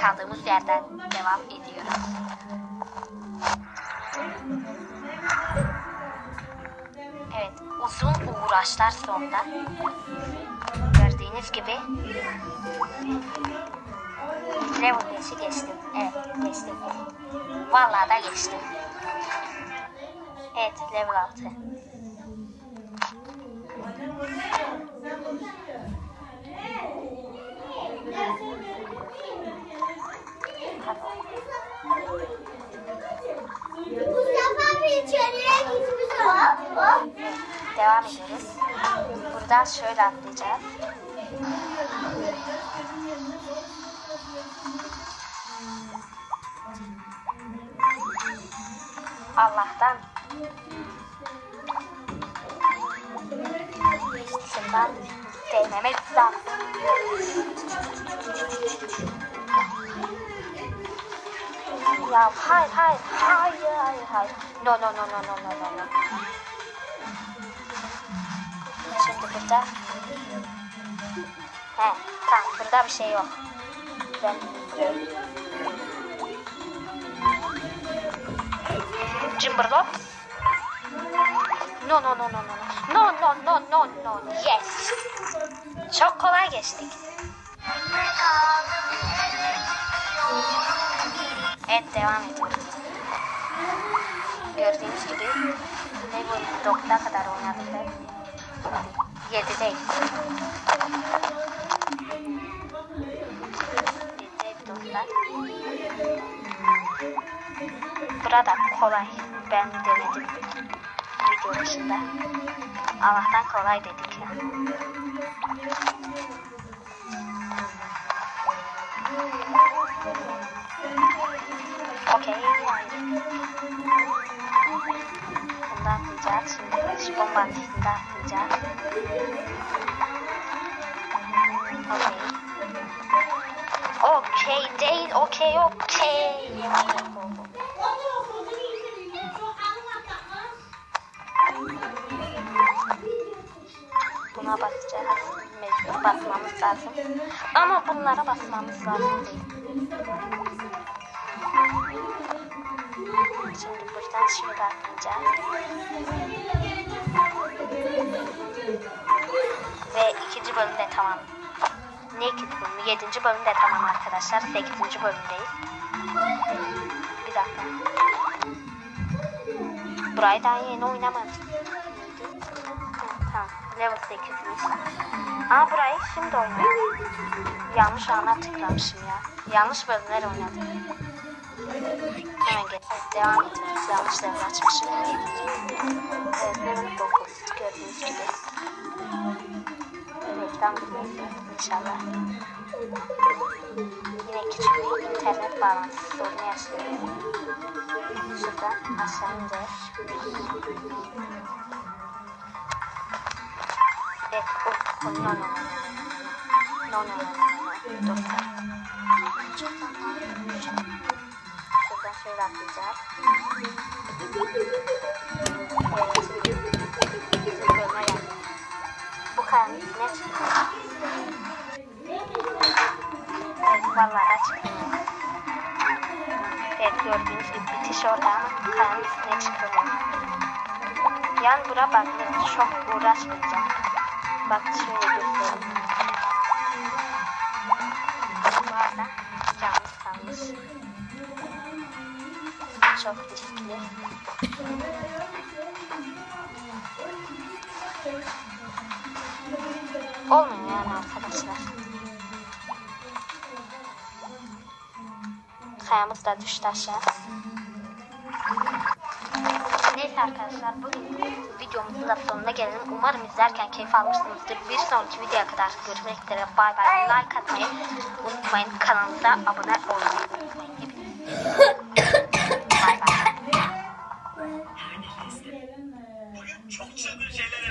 kaldığımız yerden devam ediyoruz. Evet, uzun uğraşlar sonunda gördüğünüz gibi level 5'i geçtim. Evet, geçtim. Vallahi da geçtim. Evet, level 6. Devam ediyoruz. Buradan şöyle atlayacağız. Allah'tan sırtından değmemek lazım. Ya hayır hayır hayır hayır hayır. No no no no no no no. Şimdi burada. He tamam burada bir şey yok. Ben Cımbırlop. No no no no no. No no no no no. Yes. Çok kolay geçtik. Evet devam ediyoruz. Gördüğünüz gibi level 9'a kadar oynadık ve 7'deyiz. 7'de 9'da. Burada kolay. Ben denedim. Video dışında. Allah'tan kolay dedik ya. Okey. Bunu atlayacağız. Şimdi bombanın üstünde atlayacağız. Okey. Okey değil. Okey okey. Buna basacağız. Mecbur basmamız lazım. Ama bunlara basmamız lazım değil. Şimdi buradan şöyle atlayacağız. Ve ikinci bölümde tamam. Ne ikinci bölümü? Yedinci bölümde tamam arkadaşlar. Sekizinci bölümdeyiz. Bir dakika. Burayı daha yeni oynamadım. Tamam. Level 8'miş. Aa burayı şimdi oynuyorum. Yanlış ana tıklamışım ya. Yanlış bölümler oynadım. Hemen. Evet, devam ediyoruz. Yanlış level açmışım. Evet, level 9. Gördüğünüz gibi. Evet, tam bilmiyorum inşallah. Yine küçük bir internet bağlantısı sorunu yaşıyorum. Şuradan aşağı ineceğiz. Evet, oh, oh, no, no, no, no, no, no, no, no, no, no, dur, Şuradan şöyle atlayacağız. Evet. Bizim bölüme geldik. Bu karanlık ne çıktı? Evet, da çıktı. Evet, gördüğünüz gibi bitiş orada ama karanlık ne çıktı? Yan bura bak, çok uğraşmayacağım. Bak şöyle göstereyim. Bu arada canımız kalmış. Çok riskli. Olmuyor yani arkadaşlar. Kayamız da düştü aşağı. Neyse arkadaşlar bugün videomuzun da sonuna gelelim. Umarım izlerken keyif almışsınızdır. Bir sonraki videoya kadar görüşmek üzere. Bay bay. Like atmayı unutmayın. Kanalımıza abone olmayı unutmayın.